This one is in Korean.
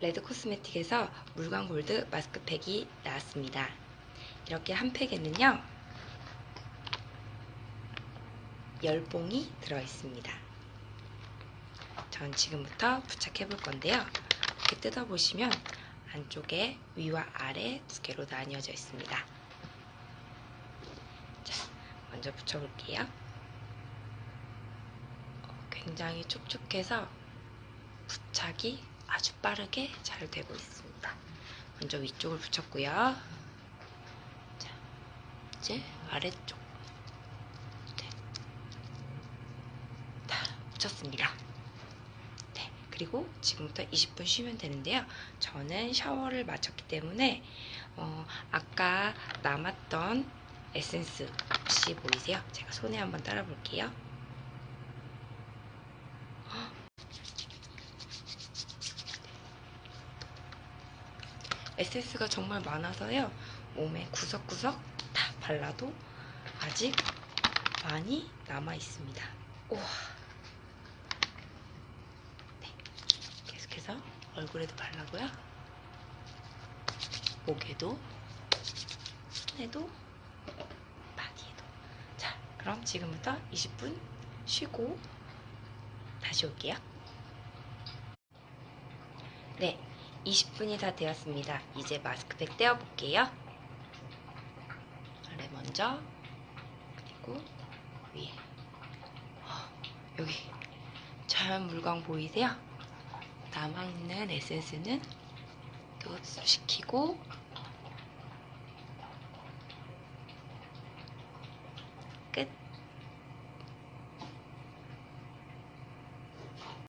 레드 코스메틱에서 물광 골드 마스크팩이 나왔습니다. 이렇게 한 팩에는요, 10봉이 들어있습니다. 전 지금부터 부착해 볼 건데요. 이렇게 뜯어보시면 안쪽에 위와 아래 두 개로 나뉘어져 있습니다. 자, 먼저 붙여볼게요. 어, 굉장히 촉촉해서 부착이 아주 빠르게 잘 되고 있습니다. 먼저 위쪽을 붙였고요. 자, 이제 아래쪽. 네. 다 붙였습니다. 네, 그리고 지금부터 20분 쉬면 되는데요. 저는 샤워를 마쳤기 때문에 어, 아까 남았던 에센스 혹시 보이세요? 제가 손에 한번 따라 볼게요. 에센스가 정말 많아서요. 몸에 구석구석 다 발라도 아직 많이 남아 있습니다. 우와. 네. 계속해서 얼굴에도 바르고요. 목에도, 손에도, 바디에도. 자, 그럼 지금부터 20분 쉬고 다시 올게요. 네, 20분이 다 되었습니다. 이제 마스크팩 떼어볼게요. 아래 먼저 그리고 위에 어, 여기 자연 물광 보이세요? 남아있는 에센스는 또 흡수시키고 끝!